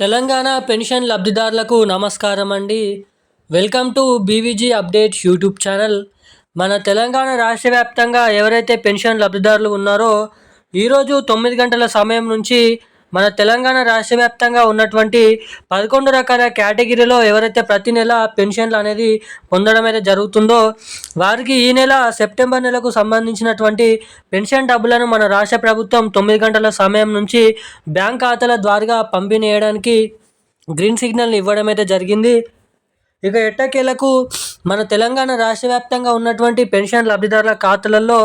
Telangana pension లబ్ధిదారులకు నమస్కారం అండి welcome to BVG update YouTube channel. మన తెలంగాణ రాష్ట్ర వ్యాప్తంగా ఎవరైతే పెన్షన్ లబ్ధిదారులు ఉన్నారో ఈరోజు తొమ్మిది గంటల సమయం నుంచి మన తెలంగాణ రాష్ట్ర వ్యాప్తంగా ఉన్నటువంటి పదకొండు రకాల కేటగిరీలో ఎవరైతే ప్రతి నెల పెన్షన్లు అనేది పొందడం అయితే జరుగుతుందో వారికి ఈ నెల సెప్టెంబర్ నెలకు సంబంధించినటువంటి పెన్షన్ డబ్బులను మన రాష్ట్ర ప్రభుత్వం తొమ్మిది గంటల సమయం నుంచి బ్యాంక్ ఖాతాల ద్వారా పంపిణీ చేయడానికి గ్రీన్ సిగ్నల్ ఇవ్వడం అయితే జరిగింది. ఇక ఎట్టకేలకు మన తెలంగాణ రాష్ట్ర వ్యాప్తంగా ఉన్నటువంటి పెన్షన్ లబ్ధిదారుల ఖాతాలలో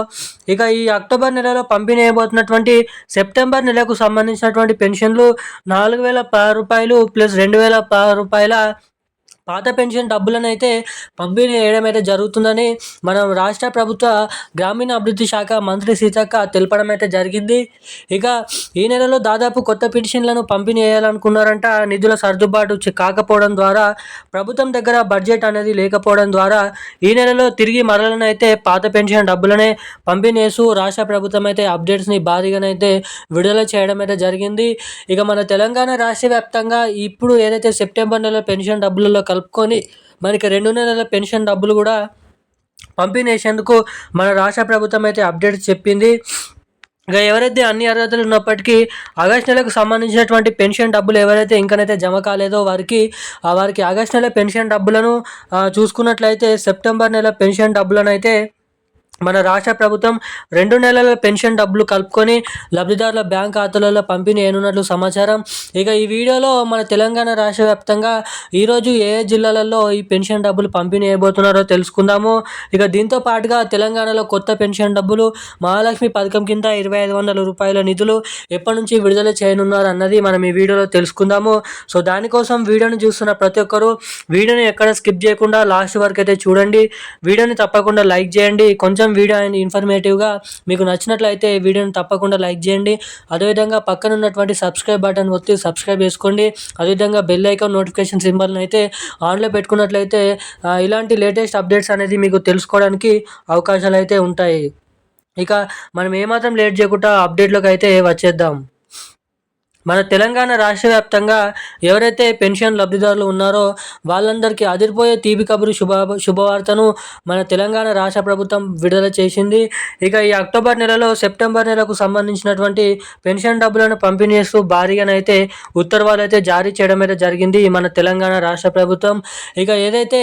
ఇక ఈ అక్టోబర్ నెలలో పంపిణీ అయిపోతున్నటువంటి సెప్టెంబర్ నెలకు సంబంధించినటువంటి పెన్షన్లు నాలుగు వేల రూపాయలు ప్లస్ రెండు వేల రూపాయల పాత పెన్షన్ డబ్బులను అయితే పంపిణీ చేయడం అయితే జరుగుతుందని మనం రాష్ట్ర ప్రభుత్వ గ్రామీణ అభివృద్ధి శాఖ మంత్రి సీతక్క తెలపడం అయితే జరిగింది. ఇక ఈ నెలలో దాదాపు కొత్త పెన్షన్లను పంపిణీ చేయాలనుకున్నారంట. నిధుల సర్దుబాటు కాకపోవడం ద్వారా ప్రభుత్వం దగ్గర బడ్జెట్ అనేది లేకపోవడం ద్వారా ఈ నెలలో తిరిగి మరలనైతే పాత పెన్షన్ డబ్బులనే పంపిణీ చేస్తూ రాష్ట్ర ప్రభుత్వం అయితే అప్డేట్స్ని భారీగానైతే విడుదల చేయడం అయితే జరిగింది. ఇక మన తెలంగాణ రాష్ట్ర వ్యాప్తంగా ఇప్పుడు ఏదైతే సెప్టెంబర్ నెల పెన్షన్ డబ్బులలో కలుపుకొని మనకి రెండు నెలల పెన్షన్ డబ్బులు కూడా పంపిణీసేందుకు మన రాష్ట్ర ప్రభుత్వం అయితే అప్డేట్ చెప్పింది. ఇక ఎవరైతే అన్ని అర్హతలు ఉన్నప్పటికీ ఆగస్ట్ నెలకు సంబంధించినటువంటి పెన్షన్ డబ్బులు ఎవరైతే ఇంకనైతే జమ కాలేదో వారికి వారికి ఆగస్ట్ నెల పెన్షన్ డబ్బులను చూసుకున్నట్లయితే సెప్టెంబర్ నెల పెన్షన్ డబ్బులను అయితే మన రాష్ట్ర ప్రభుత్వం రెండు నెలల పెన్షన్ డబ్బులు కలుపుకొని లబ్ధిదారుల బ్యాంక్ ఖాతాలలో పంపిణీ అయినట్లు సమాచారం. ఇక ఈ వీడియోలో మన తెలంగాణ రాష్ట్ర వ్యాప్తంగా ఈరోజు ఏ ఏ జిల్లాలలో ఈ పెన్షన్ డబ్బులు పంపిణీ అయిపోతున్నారో తెలుసుకుందాము. ఇక దీంతో పాటుగా తెలంగాణలో కొత్త పెన్షన్ డబ్బులు మహాలక్ష్మి పథకం కింద ఇరవై ఐదు వందల రూపాయల నిధులు ఎప్పటి నుంచి విడుదల చేయనున్నారు అన్నది మనం ఈ వీడియోలో తెలుసుకుందాము. సో దానికోసం వీడియోని చూస్తున్న ప్రతి ఒక్కరూ వీడియోని ఎక్కడ స్కిప్ చేయకుండా లాస్ట్ వరకు అయితే చూడండి. వీడియోని తప్పకుండా లైక్ చేయండి. కొంచెం కొంచెం వీడియో అండ్ ఇన్ఫర్మేటివ్గా మీకు నచ్చినట్లయితే వీడియోని తప్పకుండా లైక్ చేయండి. అదేవిధంగా పక్కన ఉన్నటువంటి సబ్స్క్రైబ్ బటన్ ఒత్తి సబ్స్క్రైబ్ చేసుకోండి. అదేవిధంగా బెల్ ఐకాన్ నోటిఫికేషన్ సింబల్ని అయితే ఆన్లో పెట్టుకున్నట్లయితే ఇలాంటి లేటెస్ట్ అప్డేట్స్ అనేది మీకు తెలుసుకోవడానికి అవకాశాలు అయితే ఉంటాయి. ఇక మనం ఏమాత్రం లేట్ చేయకుండా అప్డేట్లోకి అయితే వచ్చేద్దాం. మన తెలంగాణ రాష్ట్ర వ్యాప్తంగా ఎవరైతే పెన్షన్ లబ్ధిదారులు ఉన్నారో వాళ్ళందరికీ అదిరిపోయే తీపి కబురు శుభ శుభవార్తను మన తెలంగాణ రాష్ట్ర ప్రభుత్వం విడుదల చేసింది. ఇక ఈ అక్టోబర్ నెలలో సెప్టెంబర్ నెలకు సంబంధించినటువంటి పెన్షన్ డబ్బులను పంపిణీ చేస్తూ భారీగానైతే ఉత్తర్వాలు అయితే జారీ చేయడం అయితే జరిగింది మన తెలంగాణ రాష్ట్ర ప్రభుత్వం. ఇక ఏదైతే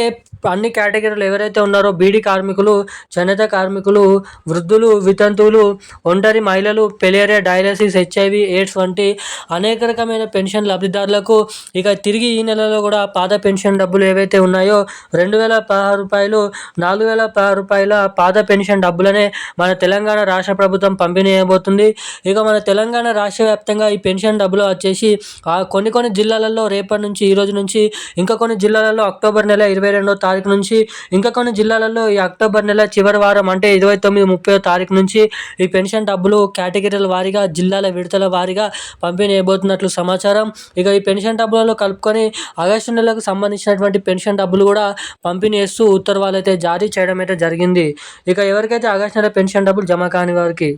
అన్ని కేటగిరీలు ఎవరైతే ఉన్నారో బీడీ కార్మికులు చేనేత కార్మికులు వృద్ధులు వితంతువులు ఒంటరి మహిళలు పెలేరియా డయాలసిస్ హెచ్ఐవి ఎయిడ్స్ వంటి అనేక రకమైన పెన్షన్ లబ్ధిదారులకు ఇక తిరిగి ఈ నెలలో కూడా పాత పెన్షన్ డబ్బులు ఏవైతే ఉన్నాయో రెండు వేల పదహారు రూపాయలు నాలుగు వేల పదహారు రూపాయల పాత పెన్షన్ డబ్బులనే మన తెలంగాణ రాష్ట్ర ప్రభుత్వం పంపిణీ చేయబోతుంది ఇక మన తెలంగాణ రాష్ట్ర వ్యాప్తంగా ఈ పెన్షన్ డబ్బులు వచ్చేసి కొన్ని కొన్ని జిల్లాలలో రేపటి నుంచి ఈ రోజు నుంచి ఇంకా కొన్ని జిల్లాలలో అక్టోబర్ నెల ఇరవై రెండో తారీఖు నుంచి ఇంకా కొన్ని జిల్లాలలో ఈ అక్టోబర్ నెల చివరి వారం అంటే ఇరవై తొమ్మిది ముప్పై తారీఖు నుంచి ఈ పెన్షన్ డబ్బులు కేటగిరీల వారీగా జిల్లాల విడతల వారీగా పంపిణీ చేయబోతున్నట్లు సమాచారం. ఇక ఈ పెన్షన్ డబ్బులలో కలుపుకొని ఆగస్టు నెలకు సంబంధించినటువంటి పెన్షన్ డబ్బులు కూడా పంపిణీ చేస్తూ ఉత్తర్వులు అయితే జారీ చేయడం అయితే జరిగింది. ఇక ఎవరికైతే ఆగస్టు నెల పెన్షన్ డబ్బులు జమ కాని వారికి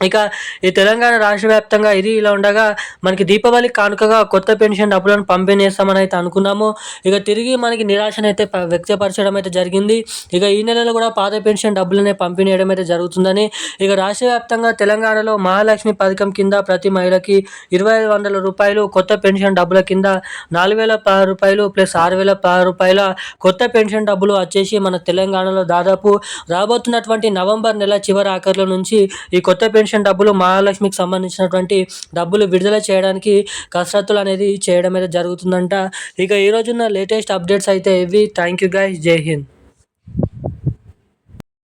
ఇక ఈ తెలంగాణ రాష్ట్ర వ్యాప్తంగా ఇది ఇలా ఉండగా మనకి దీపావళి కానుకగా కొత్త పెన్షన్ డబ్బులను పంపిణీ చేస్తామని అయితే అనుకున్నాము. ఇక తిరిగి మనకి నిరాశనైతే వ్యక్తపరచడం అయితే జరిగింది. ఇక ఈ నెలలో కూడా పాత పెన్షన్ డబ్బులనే పంపిణీ చేయడం అయితే జరుగుతుందని. ఇక రాష్ట్ర వ్యాప్తంగా తెలంగాణలో మహాలక్ష్మి పథకం కింద ప్రతి మహిళకి ఇరవై ఐదు వందల రూపాయలు కొత్త పెన్షన్ డబ్బుల కింద నాలుగు వేల రూపాయలు ప్లస్ ఆరు వేల రూపాయల కొత్త పెన్షన్ డబ్బులు వచ్చేసి మన తెలంగాణలో దాదాపు రాబోతున్నటువంటి నవంబర్ నెల చివరి ఆఖరిలో నుంచి ఈ కొత్త పెన్షన్ పెన్షన్ డబ్బులు మహాలక్ష్మికి సంబంధించినటువంటి డబ్బులు విడుదల చేయడానికి కసరత్తులు అనేది చేయడం అయితే జరుగుతుందంట. ఇక ఈరోజున్న లేటెస్ట్ అప్డేట్స్ అయితే ఇవి. థ్యాంక్ యూ గైస్ జై హింద్